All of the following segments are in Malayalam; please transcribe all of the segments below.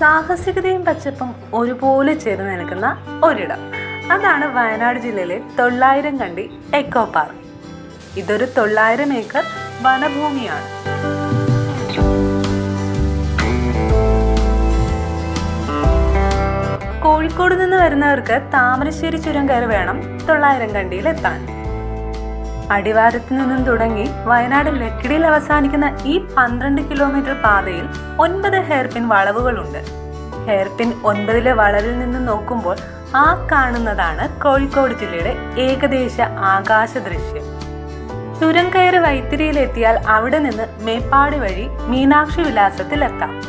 സാഹസികതയും പച്ചപ്പും ഒരുപോലെ ചേർന്ന് നിൽക്കുന്ന ഒരിടം. അതാണ് വയനാട് ജില്ലയിലെ തൊള്ളായിരം കണ്ടി എക്കോ പാർക്ക്. ഇതൊരു തൊള്ളായിരം ഏക്കർ വനഭൂമിയാണ്. കോഴിക്കോട് നിന്ന് വരുന്നവർക്ക് താമരശ്ശേരി ചുരം കയറി വേണം തൊള്ളായിരം കണ്ടിയിൽ എത്താൻ അടിവാരത്ത് നിന്നും തുടങ്ങി വയനാട് ലക്കിടിയിൽ അവസാനിക്കുന്ന ഈ പന്ത്രണ്ട് കിലോമീറ്റർ പാതയിൽ ഒൻപത് ഹെയർപിൻ വളവുകളുണ്ട്. ഹെയർപിൻ ഒൻപതിലെ വളവിൽ നിന്ന് നോക്കുമ്പോൾ ആ കാണുന്നതാണ് കോഴിക്കോട് ജില്ലയുടെ ഏകദേശ ആകാശ ദൃശ്യം. ചുരം കയറി വൈത്തിരിയിലെത്തിയാൽ അവിടെ നിന്ന് മേപ്പാടി വഴി മീനാക്ഷി വിലാസത്തിലെത്താം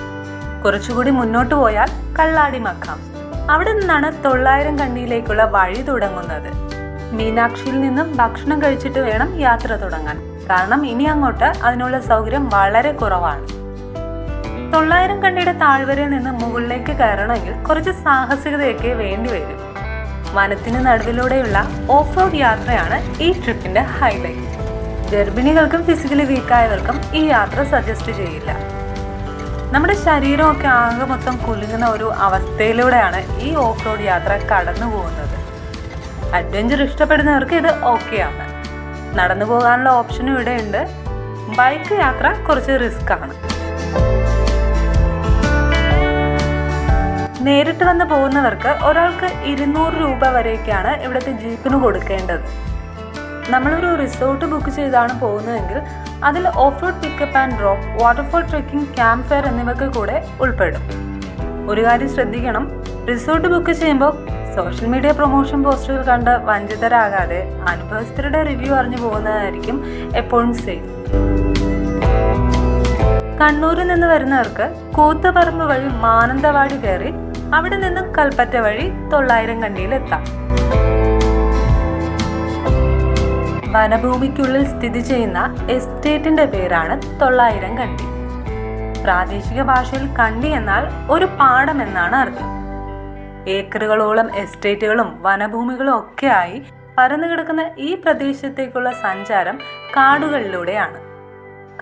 കുറച്ചുകൂടി മുന്നോട്ട് പോയാൽ കള്ളാടി മക്കാം അവിടെ നിന്നാണ് തൊള്ളായിരം കണ്ണിയിലേക്കുള്ള വഴി തുടങ്ങുന്നത്. മീനാക്ഷിയിൽ നിന്നും ഭക്ഷണം കഴിച്ചിട്ട് വേണം യാത്ര തുടങ്ങാൻ. കാരണം ഇനി അങ്ങോട്ട് അതിനുള്ള സൗകര്യം വളരെ കുറവാണ്. തൊള്ളായിരം കണ്ടിയുടെ താഴ്വരയിൽ നിന്ന് മുകളിലേക്ക് കയറണമെങ്കിൽ കുറച്ച് സാഹസികതയൊക്കെ വേണ്ടി വരും. വനത്തിന് നടുവിലൂടെയുള്ള ഓഫ് റോഡ് യാത്രയാണ് ഈ ട്രിപ്പിന്റെ ഹൈലൈറ്റ്. ഗർഭിണികൾക്കും ഫിസിക്കലി വീക്കായവർക്കും ഈ യാത്ര സജസ്റ്റ് ചെയ്യില്ല. നമ്മുടെ ശരീരമൊക്കെ ആകെ മൊത്തം കുലുങ്ങുന്ന ഒരു അവസ്ഥയിലൂടെയാണ് ഈ ഓഫ് റോഡ് യാത്ര കടന്നു പോകുന്നത് അഡ്വഞ്ചർ ഇഷ്ടപ്പെടുന്നവർക്ക് ഇത് ഓക്കെ ആണ്. നടന്നു പോകാനുള്ള ഓപ്ഷനും ഇവിടെ ഉണ്ട് ബൈക്ക് യാത്ര കുറച്ച് റിസ്ക് ആണ്. നേരിട്ട് വന്ന് പോകുന്നവർക്ക് ഒരാൾക്ക് ഇരുന്നൂറ് രൂപ വരെയൊക്കെയാണ് ഇവിടുത്തെ ജീപ്പിന് കൊടുക്കേണ്ടത്. നമ്മളൊരു റിസോർട്ട് ബുക്ക് ചെയ്താണ് പോകുന്നതെങ്കിൽ അതിൽ off road pickup and drop waterfall trekking camp fare എന്നിവയ്ക്ക് കൂടെ ഉൾപ്പെടും. ഒരു കാര്യം ശ്രദ്ധിക്കണം. റിസോർട്ട് ബുക്ക് ചെയ്യുമ്പോൾ സോഷ്യൽ മീഡിയ പ്രൊമോഷൻ പോസ്റ്റുകൾ കണ്ട് വഞ്ചിതരാകാതെ അനുഭവസ്ഥരുടെ റിവ്യൂ അറിഞ്ഞു പോകുന്നതായിരിക്കും എപ്പോഴും സേഫ് കണ്ണൂരിൽ നിന്ന് വരുന്നവർക്ക് കൂത്തുപറമ്പ് വഴി മാനന്തവാടി കയറി അവിടെ നിന്നും കൽപ്പറ്റ വഴി തൊള്ളായിരം കണ്ടിയിൽ എത്താം. വനഭൂമിക്കുള്ളിൽ സ്ഥിതി ചെയ്യുന്ന എസ്റ്റേറ്റിന്റെ പേരാണ് തൊള്ളായിരം കണ്ടി. പ്രാദേശിക ഭാഷയിൽ കണ്ടി എന്നാൽ ഒരു പാടം എന്നാണ് അർത്ഥം. ഏക്കറുകളോളം എസ്റ്റേറ്റുകളും വനഭൂമികളും ഒക്കെയായി പരന്നു കിടക്കുന്ന ഈ പ്രദേശത്തേക്കുള്ള സഞ്ചാരം കാടുകളിലൂടെയാണ്.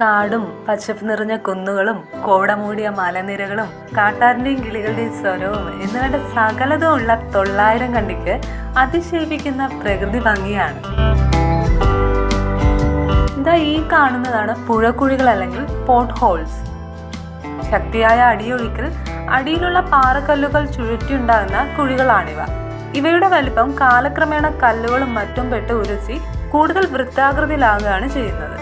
കാടും പച്ചപ്പ് നിറഞ്ഞ കുന്നുകളും കോടമൂടിയ മലനിരകളും കാട്ടാറിന്റെയും കിളികളുടെയും സ്വരവും എന്നിവയുടെ സകലതും ഉള്ള തൊള്ളായിരം കണ്ടിക്ക് അതിശയിപ്പിക്കുന്ന പ്രകൃതി ഭംഗിയാണ്. ഇതാ ഈ കാണുന്നതാണ് പുഴക്കുഴികൾ അല്ലെങ്കിൽ പോട്ട് ഹോൾസ് ശക്തിയായ അടിയൊഴുക്കിൽ അടിയിലുള്ള പാറക്കല്ലുകൾ ചുഴറ്റിയുണ്ടാകുന്ന കുഴികളാണിവ. ഇവയുടെ വലിപ്പം കാലക്രമേണ കല്ലുകളും മറ്റും പെട്ട് ഉരസി കൂടുതൽ വൃത്താകൃതിയിലാകുകയാണ് ചെയ്യുന്നത്.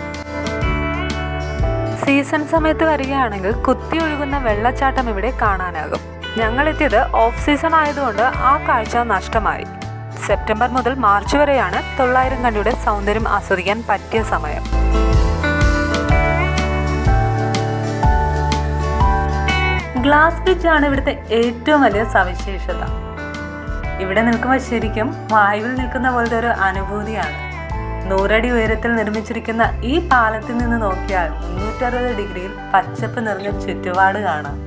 സീസൺ സമയത്ത് വരികയാണെങ്കിൽ കുത്തി ഒഴുകുന്ന വെള്ളച്ചാട്ടം ഇവിടെ കാണാനാകും. ഞങ്ങൾ എത്തിയത് ഓഫ് സീസൺ ആയതുകൊണ്ട് ആ കാഴ്ച നഷ്ടമായി. സെപ്റ്റംബർ മുതൽ മാർച്ച് വരെയാണ് തൊള്ളായിരം കണ്ടിയുടെ സൗന്ദര്യം ആസ്വദിക്കാൻ പറ്റിയ സമയം. ഗ്ലാസ് ബ്രിഡ്ജ് ആണ് ഇവിടുത്തെ ഏറ്റവും വലിയ സവിശേഷത. ഇവിടെ നിൽക്കുമ്പോൾ ശരിക്കും വായുവിൽ നിൽക്കുന്ന പോലത്തെ ഒരു അനുഭൂതിയാണ്. നൂറടി ഉയരത്തിൽ നിർമ്മിച്ചിരിക്കുന്ന ഈ പാലത്തിൽ നിന്ന് നോക്കിയാൽ മുന്നൂറ്ററുപത് ഡിഗ്രിയിൽ പച്ചപ്പ് നിറഞ്ഞ ചുറ്റുപാട് കാണാം.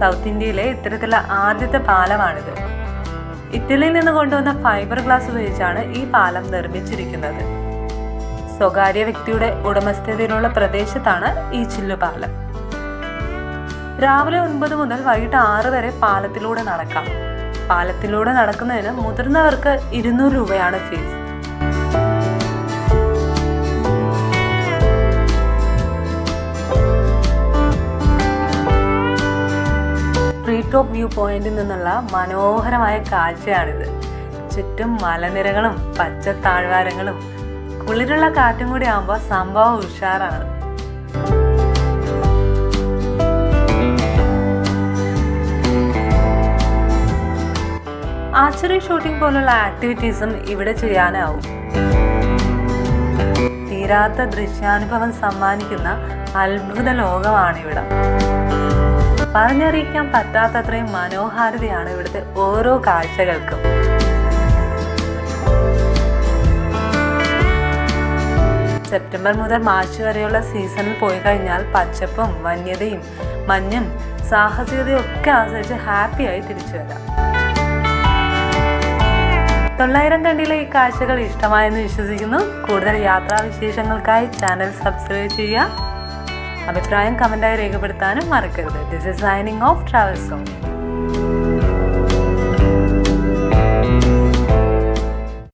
സൗത്ത് ഇന്ത്യയിലെ ഇത്തരത്തിലുള്ള ആദ്യത്തെ പാലമാണിത്. ഇറ്റലിയിൽ നിന്ന് കൊണ്ടുവന്ന ഫൈബർ ഗ്ലാസ് ഉപയോഗിച്ചാണ് ഈ പാലം നിർമ്മിച്ചിരിക്കുന്നത്. സ്വകാര്യ വ്യക്തിയുടെ ഉടമസ്ഥതയിലുള്ള പ്രദേശത്താണ് ഈ ചില്ലുപാലം. രാവിലെ ഒൻപത് മുതൽ വൈകിട്ട് ആറ് വരെ പാലത്തിലൂടെ നടക്കാം. പാലത്തിലൂടെ നടക്കുന്നതിന് മുതിർന്നവർക്ക് ഇരുന്നൂറ് രൂപയാണ് ഫീസ്. ട്രീ ടോപ്പ് വ്യൂ പോയിന്റിൽ നിന്നുള്ള മനോഹരമായ കാഴ്ചയാണിത്. ചുറ്റും മലനിരകളും പച്ച താഴ്വാരങ്ങളും കുളിരുള്ള കാറ്റും കൂടി ആകുമ്പോൾ സംഭവം ഉഷാറാണ്. ആർച്ചറി ഷൂട്ടിംഗ് പോലുള്ള ആക്ടിവിറ്റീസും ഇവിടെ ചെയ്യാനാവും. തീരാത്ത ദൃശ്യാനുഭവം സമ്മാനിക്കുന്ന അത്ഭുത ലോകമാണ് ഇവിടെ പറഞ്ഞറിയിക്കാൻ പറ്റാത്തത്രയും മനോഹാരിതയാണ് ഇവിടുത്തെ ഓരോ കാഴ്ചകൾക്കും. സെപ്റ്റംബർ മുതൽ മാർച്ച് വരെയുള്ള സീസണിൽ പോയി കഴിഞ്ഞാൽ പച്ചപ്പും വന്യതയും മഞ്ഞും സാഹസികതയും ഒക്കെ ആസ്വദിച്ച് ഹാപ്പിയായി തിരിച്ചു വരാം. തൊള്ളായിരം കണ്ടിയിലെ ഈ കാഴ്ചകൾ ഇഷ്ടമായെന്ന് വിശ്വസിക്കുന്നു. കൂടുതൽ യാത്രാ വിശേഷങ്ങൾക്കായി ചാനൽ സബ്സ്ക്രൈബ് ചെയ്യുക. അഭിപ്രായം കമന്റായി രേഖപ്പെടുത്താനും മറക്കരുത്. This is signing off travel song